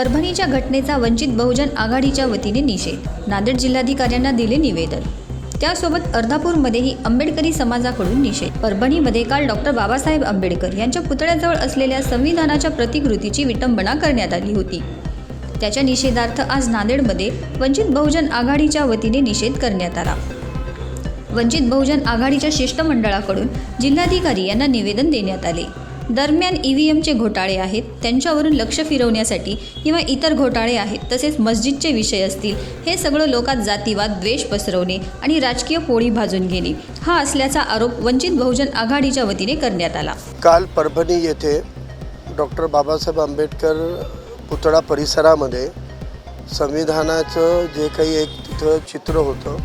परभणीच्या घटनेचा वंचित बहुजन आघाडीच्या वतीने निषेध. नांदेड जिल्हाधिकाऱ्यांना दिले निवेदन. त्यासोबत अर्धापूरमध्येही आंबेडकरी समाजाकडून निषेध. परभणीमध्ये काल डॉक्टर बाबासाहेब आंबेडकर यांच्या पुतळ्याजवळ असलेल्या संविधानाच्या प्रतिकृतीची विटंबना करण्यात आली होती. त्याच्या निषेधार्थ आज नांदेडमध्ये वंचित बहुजन आघाडीच्या वतीने निषेध करण्यात आला. वंचित बहुजन आघाडीच्या शिष्टमंडळाकडून जिल्हाधिकारी यांना निवेदन देण्यात आले. दरम्यान ई व्ही एमचे घोटाळे आहेत त्यांच्यावरून लक्ष फिरवण्यासाठी किंवा इतर घोटाळे आहेत तसेच मस्जिदचे विषय असतील हे सगळं लोकात जातीवाद द्वेष पसरवणे आणि राजकीय पोळी भाजून घेणे हा असल्याचा आरोप वंचित बहुजन आघाडीच्या वतीने करण्यात आला. काल परभणी येथे डॉक्टर बाबासाहेब आंबेडकर पुतळा परिसरामध्ये संविधानाचं जे काही एक तिथं चित्र होतं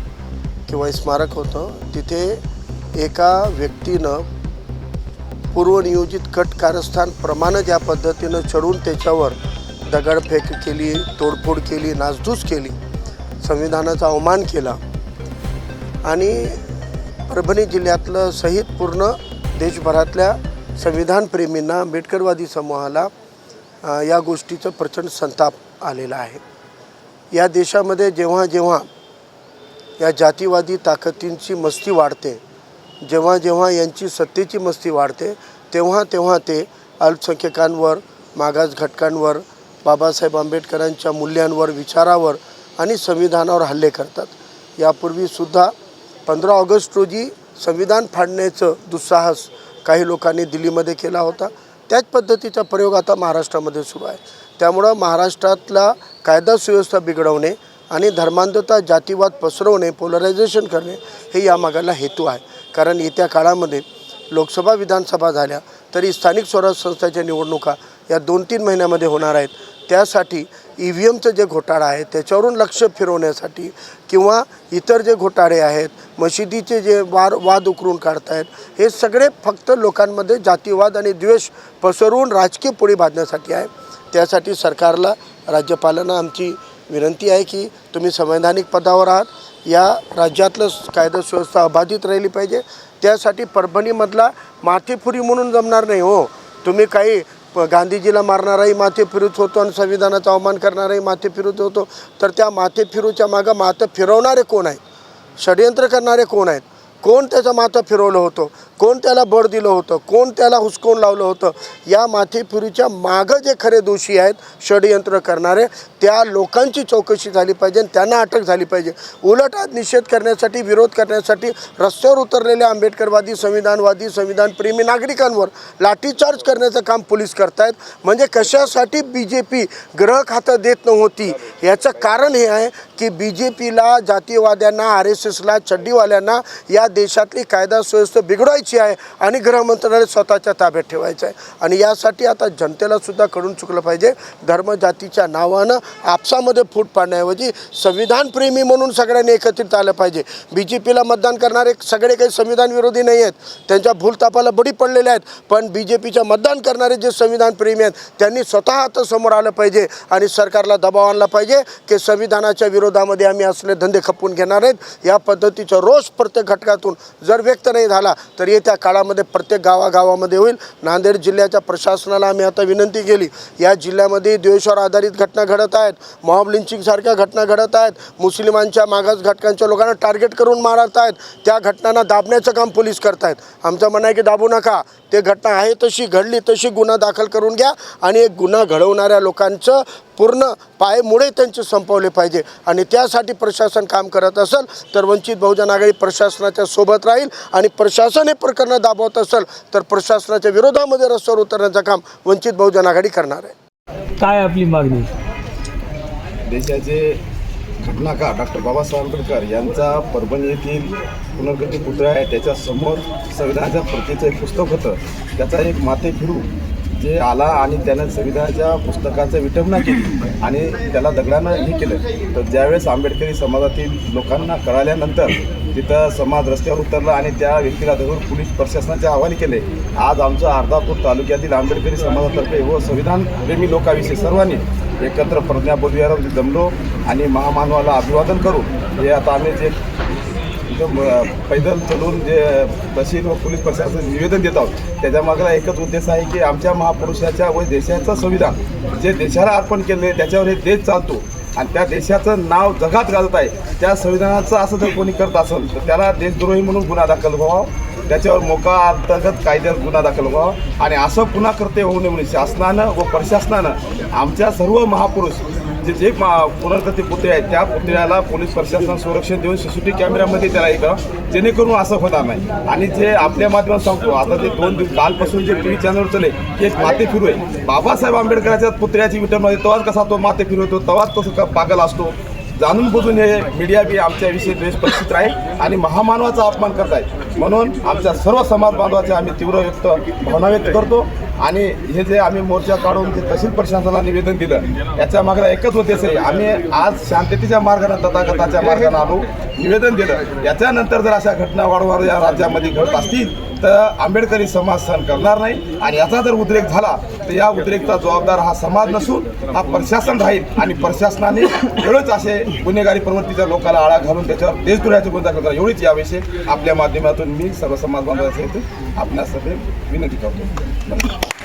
किंवा स्मारक होतं तिथे एका व्यक्तीनं पूर्वनियोजित कट कारस्थानप्रमाणे ज्या पद्धतीनं चढून त्याच्यावर दगडफेक केली तोडफोड केली नासधूस केली संविधानाचा अवमान केला. आणि परभणी जिल्ह्यातलं सहित पूर्ण देशभरातल्या संविधानप्रेमींना आंबेडकरवादी समूहाला या गोष्टीचं प्रचंड संताप आलेला आहे. या देशामध्ये जेव्हा जेव्हा या जातीवादी ताकदींची मस्ती वाढते जेव्हा जेव्हा यांची सत्तेची मस्ती वाढते तेव्हा तेव्हा ते अल्पसंख्यकांवर मागास घटकांवर बाबासाहेब आंबेडकरांच्या मूल्यांवर विचारावर आणि संविधानावर हल्ले करतात. यापूर्वीसुद्धा पंधरा ऑगस्ट रोजी संविधान फाडण्याचं दुस्साहस काही लोकांनी दिल्लीमध्ये केला होता. त्याच पद्धतीचा प्रयोग आता महाराष्ट्रामध्ये सुरू आहे. त्यामुळं महाराष्ट्रातला कायदा सुव्यवस्था बिघडवणे आणि धर्मांधता जातीवाद पसरवणे पोलरायझेशन करणे हे यामागाला हेतू आहे. कारण येत्या काळामध्ये लोकसभा विधानसभा झाल्या तरी स्थानिक स्वराज संस्थेच्या निवडणुका या दोन तीन महिन्यामध्ये होणार आहेत. त्यासाठी ई व्ही एमचं जे घोटाळा आहे त्याच्यावरून लक्ष फिरवण्यासाठी किंवा इतर जे घोटाळे आहेत मशिदीचे जे वार वाद उकरून काढतायत हे सगळे फक्त लोकांमध्ये जातीवाद आणि द्वेष पसरवून राजकीय पोळी बांधण्यासाठी आहे. त्यासाठी सरकारला राज्यपालांना आमची विनंती आहे की तुम्ही संवैधानिक पदावर आहात. या राज्यातलं कायदा सुव्यवस्था अबाधित राहिली पाहिजे. त्यासाठी परभणीमधला माथेफुरी म्हणून जमणार नाही हो. तुम्ही काही प- गांधीजीला मारणाराही माथे होतो आणि संविधानाचा अवमान करणाराही माथे होतो. तर त्या माथे फिरूच्या मागं माथं फिरवणारे कोण आहेत? षडयंत्र करणारे कोण आहेत? कोण त्याचं माथं फिरवलं होतं? कोण त्याला बळ दिलं होतं? कोण त्याला हुसकून लावलं होतं? या माथेफिरीच्या मागं जे खरे दोषी आहेत षडयंत्र करणारे त्या लोकांची चौकशी झाली पाहिजे आणि त्यांना अटक झाली पाहिजे. उलट आज निषेध करण्यासाठी विरोध करण्यासाठी रस्त्यावर उतरलेल्या आंबेडकरवादी संविधानवादी संविधानप्रेमी नागरिकांवर लाठीचार्ज करण्याचं काम पोलीस करतायत. म्हणजे कशासाठी बी जे पी ग्रह खातं देत नव्हती? याचं कारण हे आहे की बी जे पीला जातीवाद्यांना आर एस एसला चड्डीवाल्यांना या देशातली कायदा सुव्यवस्था बिघडवायची आहे आणि गृहमंत्रालय स्वतःच्या ताब्यात ठेवायचं आहे. आणि यासाठी आता जनतेला सुद्धा कळून चुकलं पाहिजे. धर्म जातीच्या नावानं आपसामध्ये फूट पाडण्याऐवजी संविधानप्रेमी म्हणून सगळ्यांनी एकत्रित आलं पाहिजे. बी जे पीला मतदान करणारे सगळे काही संविधान विरोधी नाही आहेत. त्यांच्या भूलतापाला बडी पडलेल्या आहेत. पण बी जे पीच्या मतदान करणारे जे संविधानप्रेमी आहेत त्यांनी स्वतः आता समोर आलं पाहिजे आणि सरकारला दबाव आणला पाहिजे की संविधानाच्या विरोधामध्ये आम्ही असले धंदे खपवून घेणार आहेत. या पद्धतीचा रोष प्रत्येक घटका माध्यमातून जर व्यक्त नाही झाला तर येत्या काळामध्ये प्रत्येक गावागावामध्ये होईल. नांदेड जिल्ह्याच्या प्रशासनाला आम्ही आता विनंती केली. या जिल्ह्यामध्ये द्वेषावर आधारित घटना घडत आहेत. मॉब लिंचिंगसारख्या घटना घडत आहेत. मुस्लिमांच्या मागास घटकांच्या लोकांना टार्गेट करून मारत आहेत. त्या घटनांना दाबण्याचं काम पोलीस करत आहेत. आमचं म्हणणं आहे की दाबू नका. ते घटना आहे तशी घडली तशी गुन्हा दाखल करून घ्या. आणि एक गुन्हा घडवणाऱ्या लोकांचं पूर्ण पायमुळे त्यांचे संपवले पाहिजे. आणि त्यासाठी प्रशासन काम करत असेल तर वंचित बहुजन आघाडी प्रशासनाच्या सोबत राहील आणि प्रशासन हे प्रकरणं दाबवत असेल तर प्रशासनाच्या विरोधामध्ये रस्त्यावर उतरण्याचं काम वंचित बहुजन आघाडी करणार आहे. काय आपली मागणी? देशाचे घटनाकार डॉक्टर बाबासाहेब आंबेडकर यांचा परभणी येथील पुनर्गती पुतळा आहे. त्याच्यासमोर संविधानाच्या प्रतीचं एक पुस्तक होतं. त्याचा एक माथे फिरू. जे आला आणि त्यानं संविधानाच्या पुस्तकाचं विटंबना केली आणि त्याला दगडानं हे केलं तर ज्यावेळेस आंबेडकरी समाजातील लोकांना कळाल्यानंतर तिथं समाज रस्त्यावर उतरला आणि त्या व्यक्तीला धरून पोलीस प्रशासनाच्या हवाले केले. आज आमचं अर्धापूर तालुक्यातील आंबेडकरी समाजातर्फे व संविधानप्रेमी लोकांविषयी सर्वांनी एकत्र प्रज्ञाबोधविहारामध्ये जमलो आणि महामानवाला अभिवादन करू. हे आता आम्ही जे पैदल चलून जे तहसील व पोलीस प्रशासन निवेदन देत आहोत त्याच्या मागला एकच उद्देश आहे की आमच्या महापुरुषाच्या व देशाचं संविधान जे देशाला अर्पण केले त्याच्यावर हे देश चालतो. आणि त्या देशाचं नाव जगात गाजत आहे त्या संविधानाचं असं जर कोणी करत असेल तर त्याला देशद्रोही म्हणून गुन्हा दाखल व्हावा. त्याच्यावर मोका अंतर्गत कायद्यात गुन्हा दाखल व्हावा. आणि असं पुन्हा करते होऊ नये म्हणून शासनानं व प्रशासनानं आमच्या सर्व महापुरुष जे जे पुनर्गती पुतळे आहेत त्या पुतळ्याला पोलीस प्रशासन संरक्षण देऊन सी सी टी कॅमेऱ्यामध्ये त्याला हे जेणेकरून असं होणार नाही. आणि जे आपल्या माध्यमात सांगतो आता जे दोन दिवस कालपासून जे टी व्ही चॅनलवर चले की एक माते फिरू आहे बाबासाहेब आंबेडकरांच्या पुतळ्याची विटरमध्ये तेव्हाच कसा तो माते फिरवतो तेव्हाच तो पागल असतो. जाणून बुजून हे मीडिया बी आमच्याविषयी द्वेष परिस्थित आहे आणि महामानवाचा अपमान करत आहे. म्हणून आमच्या सर्व समाज बांधवाचे आम्ही तीव्र व्यक्त भावना व्यक्त करतो. आणि हे जे आम्ही मोर्चा काढून जे तहसील प्रशासनाला निवेदन दिलं याच्या मागला एकच उद्देश आहे. आम्ही आज शांततेच्या मार्गाने तथागताच्या मार्गाने आलो निवेदन दिलं. याच्यानंतर जर अशा घटना वारंवार या राज्यामध्ये घडत असतील तर आंबेडकरी समाज सहन करणार नाही. आणि याचा जर उद्रेक झाला तर या उद्रेकचा जबाबदार हा समाज नसून हा प्रशासन राहील. आणि प्रशासनाने एवढंच असे गुन्हेगारी प्रवृत्तीच्या लोकांना आळा घालून त्याच्यावर देशद्रोहाचे गुन्हा दाखल करा एवढीच याविषयी आपल्या माध्यमातून मी सर्व समाज बांधवांच्या आपल्या सभेत विनंती करतो.